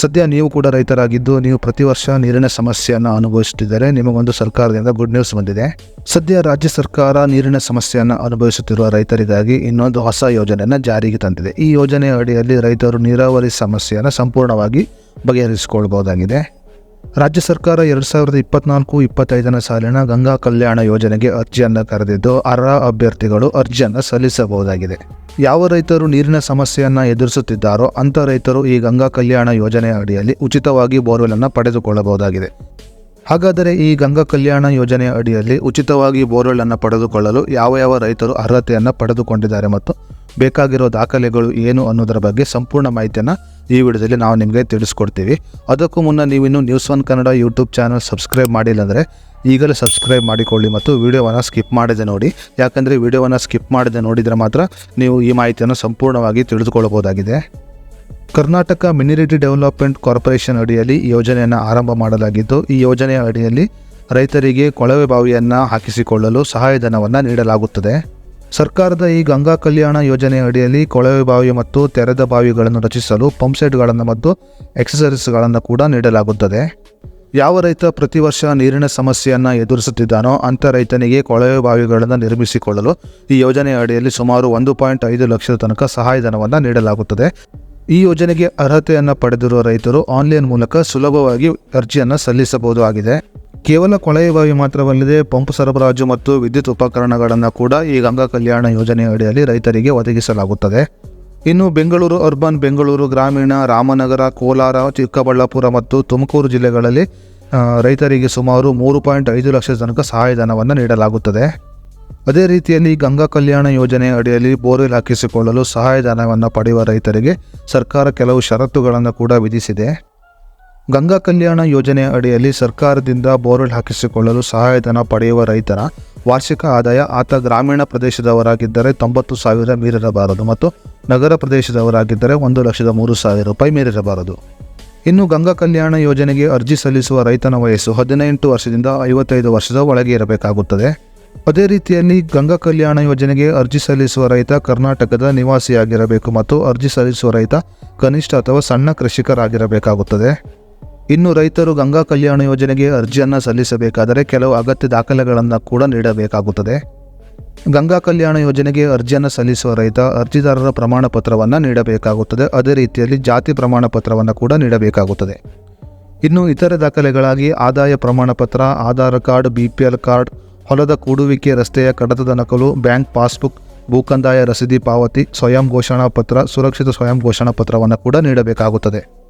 ಸದ್ಯ ನೀವು ಕೂಡ ರೈತರಾಗಿದ್ದು ನೀವು ಪ್ರತಿ ವರ್ಷ ನೀರಿನ ಸಮಸ್ಯೆಯನ್ನು ಅನುಭವಿಸುತ್ತಿದ್ದರೆ. ನಿಮಗೊಂದು ಸರ್ಕಾರದಿಂದ ಗುಡ್ ನ್ಯೂಸ್ ಬಂದಿದೆ. ಸದ್ಯ ರಾಜ್ಯ ಸರ್ಕಾರ ನೀರಿನ ಸಮಸ್ಯೆಯನ್ನು ಅನುಭವಿಸುತ್ತಿರುವ ರೈತರಿಗಾಗಿ ಇನ್ನೊಂದು ಹೊಸ ಯೋಜನೆಯನ್ನು ಜಾರಿಗೆ ತಂದಿದೆ. ಈ ಯೋಜನೆಯ ಅಡಿಯಲ್ಲಿ ರೈತರು ನೀರಾವರಿ ಸಮಸ್ಯೆಯನ್ನು ಸಂಪೂರ್ಣವಾಗಿ ಬಗೆಹರಿಸಿಕೊಳ್ಬಹುದಾಗಿದೆ. ರಾಜ್ಯ ಸರ್ಕಾರ ಎರಡು ಸಾವಿರದ ಇಪ್ಪತ್ನಾಲ್ಕು ಇಪ್ಪತ್ತೈದನೇ ಸಾಲಿನ ಗಂಗಾ ಕಲ್ಯಾಣ ಯೋಜನೆಗೆ ಅರ್ಜಿಯನ್ನು ಕರೆದಿದ್ದು, ಅರ್ಹ ಅಭ್ಯರ್ಥಿಗಳು ಅರ್ಜಿಯನ್ನು ಸಲ್ಲಿಸಬಹುದಾಗಿದೆ. ಯಾವ ರೈತರು ನೀರಿನ ಸಮಸ್ಯೆಯನ್ನು ಎದುರಿಸುತ್ತಿದ್ದಾರೋ ಅಂಥ ರೈತರು ಈ ಗಂಗಾ ಕಲ್ಯಾಣ ಯೋಜನೆಯ ಅಡಿಯಲ್ಲಿ ಉಚಿತವಾಗಿ ಬೋರ್ವೆಲನ್ನು ಪಡೆದುಕೊಳ್ಳಬಹುದಾಗಿದೆ. ಹಾಗಾದರೆ ಈ ಗಂಗಾ ಕಲ್ಯಾಣ ಯೋಜನೆಯ ಅಡಿಯಲ್ಲಿ ಉಚಿತವಾಗಿ ಬೋರ್ವೆಲ್ ಅನ್ನು ಪಡೆದುಕೊಳ್ಳಲು ಯಾವ ಯಾವ ರೈತರು ಅರ್ಹತೆಯನ್ನು ಪಡೆದುಕೊಂಡಿದ್ದಾರೆ ಮತ್ತು ಬೇಕಾಗಿರೋ ದಾಖಲೆಗಳು ಏನು ಅನ್ನೋದರ ಬಗ್ಗೆ ಸಂಪೂರ್ಣ ಮಾಹಿತಿಯನ್ನು ಈ ವಿಡಿಯೋದಲ್ಲಿ ನಾವು ನಿಮಗೆ ತಿಳಿಸ್ಕೊಡ್ತೀವಿ. ಅದಕ್ಕೂ ಮುನ್ನ ನೀವಿನ್ನೂ news one Kannada YouTube channel subscribe ಮಾಡಿಲ್ಲ ಅಂದರೆ ಈಗಲೇ ಸಬ್ಸ್ಕ್ರೈಬ್ ಮಾಡಿಕೊಳ್ಳಿ ಮತ್ತು ವಿಡಿಯೋವನ್ನು ಸ್ಕಿಪ್ ಮಾಡದೆ ನೋಡಿ. ಯಾಕಂದರೆ ವಿಡಿಯೋವನ್ನು ಸ್ಕಿಪ್ ಮಾಡದೆ ನೋಡಿದರೆ ಮಾತ್ರ ನೀವು ಈ ಮಾಹಿತಿಯನ್ನು ಸಂಪೂರ್ಣವಾಗಿ ತಿಳಿದುಕೊಳ್ಳಬಹುದಾಗಿದೆ. ಕರ್ನಾಟಕ ಮಿನಿರಿಟಿ ಡೆವಲಪ್ಮೆಂಟ್ ಕಾರ್ಪೊರೇಷನ್ ಅಡಿಯಲ್ಲಿ ಈ ಯೋಜನೆಯನ್ನು ಆರಂಭ ಮಾಡಲಾಗಿದ್ದು, ಈ ಯೋಜನೆಯ ಅಡಿಯಲ್ಲಿ ರೈತರಿಗೆ ಕೊಳವೆ ಬಾವಿಯನ್ನು ಹಾಕಿಸಿಕೊಳ್ಳಲು ಸಹಾಯಧನವನ್ನು ನೀಡಲಾಗುತ್ತದೆ. ಸರ್ಕಾರದ ಈ ಗಂಗಾ ಕಲ್ಯಾಣ ಯೋಜನೆ ಅಡಿಯಲ್ಲಿ ಕೊಳವೆ ಬಾವಿ ಮತ್ತು ತೆರೆದ ಬಾವಿಗಳನ್ನು ರಚಿಸಲು ಪಂಪ್ಸೆಟ್ಗಳನ್ನು ಮತ್ತು ಎಕ್ಸಸರೀಸ್ಗಳನ್ನು ಕೂಡ ನೀಡಲಾಗುತ್ತದೆ. ಯಾವ ರೈತ ಪ್ರತಿ ವರ್ಷ ನೀರಿನ ಸಮಸ್ಯೆಯನ್ನು ಎದುರಿಸುತ್ತಿದ್ದಾನೋ ಅಂಥ ರೈತನಿಗೆ ಕೊಳವೆ ಬಾವಿಗಳನ್ನು ನಿರ್ಮಿಸಿಕೊಳ್ಳಲು ಈ ಯೋಜನೆ ಅಡಿಯಲ್ಲಿ ಸುಮಾರು ಒಂದು ಪಾಯಿಂಟ್ ಐದು ಲಕ್ಷದ ತನಕ ಸಹಾಯಧನವನ್ನು ನೀಡಲಾಗುತ್ತದೆ. ಈ ಯೋಜನೆಗೆ ಅರ್ಹತೆಯನ್ನು ಪಡೆದಿರುವ ರೈತರು ಆನ್ಲೈನ್ ಮೂಲಕ ಸುಲಭವಾಗಿ ಅರ್ಜಿಯನ್ನು ಸಲ್ಲಿಸಬಹುದು ಆಗಿದೆ ಕೇವಲ ಕೊಳವೆ ಬಾವಿ ಮಾತ್ರವಲ್ಲದೆ ಪಂಪ್ ಸರಬರಾಜು ಮತ್ತು ವಿದ್ಯುತ್ ಉಪಕರಣಗಳನ್ನು ಕೂಡ ಈ ಗಂಗಾ ಕಲ್ಯಾಣ ಯೋಜನೆಯ ಅಡಿಯಲ್ಲಿ ರೈತರಿಗೆ ಒದಗಿಸಲಾಗುತ್ತದೆ. ಇನ್ನು ಬೆಂಗಳೂರು ಅರ್ಬನ್ ಬೆಂಗಳೂರು, ಗ್ರಾಮೀಣ, ರಾಮನಗರ, ಕೋಲಾರ, ಚಿಕ್ಕಬಳ್ಳಾಪುರ ಮತ್ತು ತುಮಕೂರು ಜಿಲ್ಲೆಗಳಲ್ಲಿ ರೈತರಿಗೆ ಸುಮಾರು ಮೂರು ಪಾಯಿಂಟ್ ಐದು ಲಕ್ಷ ತನಕ ಸಹಾಯಧನವನ್ನು ನೀಡಲಾಗುತ್ತದೆ. ಅದೇ ರೀತಿಯಲ್ಲಿ ಗಂಗಾ ಕಲ್ಯಾಣ ಯೋಜನೆಯ ಅಡಿಯಲ್ಲಿ ಬೋರ್ವೆಲ್ ಹಾಕಿಸಿಕೊಳ್ಳಲು ಸಹಾಯಧನವನ್ನು ಪಡೆಯುವ ರೈತರಿಗೆ ಸರ್ಕಾರ ಕೆಲವು ಷರತ್ತುಗಳನ್ನು ಕೂಡ ವಿಧಿಸಿದೆ. ಗಂಗಾ ಕಲ್ಯಾಣ ಯೋಜನೆ ಅಡಿಯಲ್ಲಿ ಸರ್ಕಾರದಿಂದ ಬೋರ್ವೆಲ್ ಹಾಕಿಸಿಕೊಳ್ಳಲು ಸಹಾಯಧನ ಪಡೆಯುವ ರೈತರ ವಾರ್ಷಿಕ ಆದಾಯ ಆತ ಗ್ರಾಮೀಣ ಪ್ರದೇಶದವರಾಗಿದ್ದರೆ ತೊಂಬತ್ತು ಸಾವಿರ ಮೀರಿರಬಾರದು ಮತ್ತು ನಗರ ಪ್ರದೇಶದವರಾಗಿದ್ದರೆ ಒಂದು ಲಕ್ಷದ ಮೂರು ಸಾವಿರ ರೂಪಾಯಿ ಮೀರಿರಬಾರದು. ಇನ್ನು ಗಂಗಾ ಕಲ್ಯಾಣ ಯೋಜನೆಗೆ ಅರ್ಜಿ ಸಲ್ಲಿಸುವ ರೈತನ ವಯಸ್ಸು ಹದಿನೆಂಟು ವರ್ಷದಿಂದ ಐವತ್ತೈದು ವರ್ಷದ ಒಳಗೆ ಇರಬೇಕಾಗುತ್ತದೆ. ಅದೇ ರೀತಿಯಲ್ಲಿ ಗಂಗಾ ಕಲ್ಯಾಣ ಯೋಜನೆಗೆ ಅರ್ಜಿ ಸಲ್ಲಿಸುವ ರೈತ ಕರ್ನಾಟಕದ ನಿವಾಸಿಯಾಗಿರಬೇಕು ಮತ್ತು ಅರ್ಜಿ ಸಲ್ಲಿಸುವ ರೈತ ಕನಿಷ್ಠ ಅಥವಾ ಸಣ್ಣ ಕೃಷಿಕರಾಗಿರಬೇಕಾಗುತ್ತದೆ. ಇನ್ನು ರೈತರು ಗಂಗಾ ಕಲ್ಯಾಣ ಯೋಜನೆಗೆ ಅರ್ಜಿಯನ್ನು ಸಲ್ಲಿಸಬೇಕಾದರೆ ಕೆಲವು ಅಗತ್ಯ ದಾಖಲೆಗಳನ್ನು ಕೂಡ ನೀಡಬೇಕಾಗುತ್ತದೆ. ಗಂಗಾ ಕಲ್ಯಾಣ ಯೋಜನೆಗೆ ಅರ್ಜಿಯನ್ನು ಸಲ್ಲಿಸುವ ರೈತ ಅರ್ಜಿದಾರರ ಪ್ರಮಾಣ ಪತ್ರವನ್ನು ನೀಡಬೇಕಾಗುತ್ತದೆ. ಅದೇ ರೀತಿಯಲ್ಲಿ ಜಾತಿ ಪ್ರಮಾಣ ಪತ್ರವನ್ನು ಕೂಡ ನೀಡಬೇಕಾಗುತ್ತದೆ. ಇನ್ನು ಇತರೆ ದಾಖಲೆಗಳಾಗಿ ಆದಾಯ ಪ್ರಮಾಣ ಪತ್ರ Aadhaar card, B P L card, ಹೊಲದ ಕೂಡುವಿಕೆ, ರಸ್ತೆಯ ಕಡತದ ನಕಲು, ಬ್ಯಾಂಕ್ ಪಾಸ್ಬುಕ್, ಭೂಕಂದಾಯ ರಸೀದಿ ಪಾವತಿ, ಸ್ವಯಂ ಘೋಷಣಾ ಪತ್ರ, ಸುರಕ್ಷಿತ ಸ್ವಯಂ ಘೋಷಣಾ ಪತ್ರವನ್ನು ಕೂಡ ನೀಡಬೇಕಾಗುತ್ತದೆ.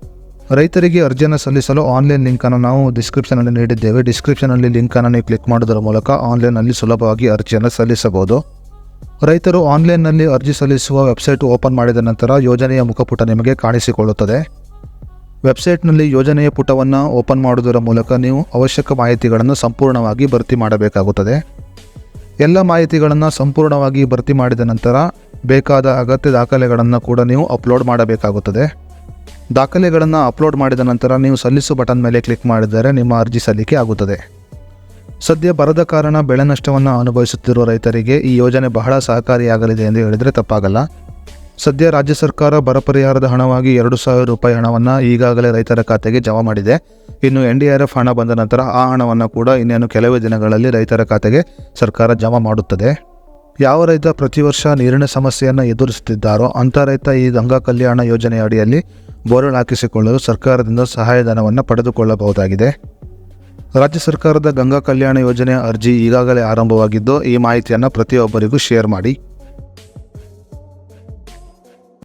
ರೈತರಿಗೆ ಅರ್ಜಿಯನ್ನು ಸಲ್ಲಿಸಲು ಆನ್ಲೈನ್ ಲಿಂಕನ್ನು ನಾವು ಡಿಸ್ಕ್ರಿಪ್ಷನಲ್ಲಿ ನೀಡಿದ್ದೇವೆ. ಡಿಸ್ಕ್ರಿಪ್ಷನಲ್ಲಿ ಲಿಂಕನ್ನು ನೀವು ಕ್ಲಿಕ್ ಮಾಡೋದರ ಮೂಲಕ ಆನ್ಲೈನ್ನಲ್ಲಿ ಸುಲಭವಾಗಿ ಅರ್ಜಿಯನ್ನು ಸಲ್ಲಿಸಬಹುದು. ರೈತರು ಆನ್ಲೈನ್ನಲ್ಲಿ ಅರ್ಜಿ ಸಲ್ಲಿಸುವ ವೆಬ್ಸೈಟ್ ಓಪನ್ ಮಾಡಿದ ನಂತರ ಯೋಜನೆಯ ಮುಖಪುಟ ನಿಮಗೆ ಕಾಣಿಸಿಕೊಳ್ಳುತ್ತದೆ. ವೆಬ್ಸೈಟ್ನಲ್ಲಿ ಯೋಜನೆಯ ಪುಟವನ್ನು ಓಪನ್ ಮಾಡುವುದರ ಮೂಲಕ ನೀವು ಅವಶ್ಯಕ ಮಾಹಿತಿಗಳನ್ನು ಸಂಪೂರ್ಣವಾಗಿ ಭರ್ತಿ ಮಾಡಬೇಕಾಗುತ್ತದೆ. ಎಲ್ಲ ಮಾಹಿತಿಗಳನ್ನು ಸಂಪೂರ್ಣವಾಗಿ ಭರ್ತಿ ಮಾಡಿದ ನಂತರ ಬೇಕಾದ ಅಗತ್ಯ ದಾಖಲೆಗಳನ್ನು ಕೂಡ ನೀವು ಅಪ್ಲೋಡ್ ಮಾಡಬೇಕಾಗುತ್ತದೆ. ದಾಖಲೆಗಳನ್ನು ಅಪ್ಲೋಡ್ ಮಾಡಿದ ನಂತರ ನೀವು ಸಲ್ಲಿಸು ಬಟನ್ ಮೇಲೆ ಕ್ಲಿಕ್ ಮಾಡಿದರೆ ನಿಮ್ಮ ಅರ್ಜಿ ಸಲ್ಲಿಕೆ ಆಗುತ್ತದೆ. ಸದ್ಯ ಬರದ ಕಾರಣ ಬೆಳೆ ನಷ್ಟವನ್ನು ಅನುಭವಿಸುತ್ತಿರುವ ರೈತರಿಗೆ ಈ ಯೋಜನೆ ಬಹಳ ಸಹಕಾರಿಯಾಗಲಿದೆ ಎಂದು ಹೇಳಿದರೆ ತಪ್ಪಾಗಲ್ಲ. ಸದ್ಯ ರಾಜ್ಯ ಸರ್ಕಾರ ಬರ ಪರಿಹಾರದ ಹಣವಾಗಿ ಎರಡು ಸಾವಿರ ರೂಪಾಯಿ ಹಣವನ್ನು ಈಗಾಗಲೇ ರೈತರ ಖಾತೆಗೆ ಜಮಾ ಮಾಡಿದೆ. ಇನ್ನು ಎನ್ ಡಿ ಆರ್ ಎಫ್ ಹಣ ಬಂದ ನಂತರ ಆ ಹಣವನ್ನು ಕೂಡ ಇನ್ನೇನು ಕೆಲವೇ ದಿನಗಳಲ್ಲಿ ರೈತರ ಖಾತೆಗೆ ಸರ್ಕಾರ ಜಮಾ ಮಾಡುತ್ತದೆ. ಯಾವ ರೈತ ಪ್ರತಿ ವರ್ಷ ನೀರಿನ ಸಮಸ್ಯೆಯನ್ನು ಎದುರಿಸುತ್ತಿದ್ದಾರೋ ಅಂಥ ರೈತ ಈ ಗಂಗಾ ಕಲ್ಯಾಣ ಯೋಜನೆಯ ಅಡಿಯಲ್ಲಿ ಬೋರ್ವೆಲ್ ಹಾಕಿಸಿಕೊಳ್ಳಲು ಸರ್ಕಾರದಿಂದ ಸಹಾಯಧನವನ್ನು ಪಡೆದುಕೊಳ್ಳಬಹುದಾಗಿದೆ. ರಾಜ್ಯ ಸರ್ಕಾರದ ಗಂಗಾ ಕಲ್ಯಾಣ ಯೋಜನೆಯ ಅರ್ಜಿ ಈಗಾಗಲೇ ಆರಂಭವಾಗಿದ್ದು, ಈ ಮಾಹಿತಿಯನ್ನು ಪ್ರತಿಯೊಬ್ಬರಿಗೂ ಶೇರ್ ಮಾಡಿ.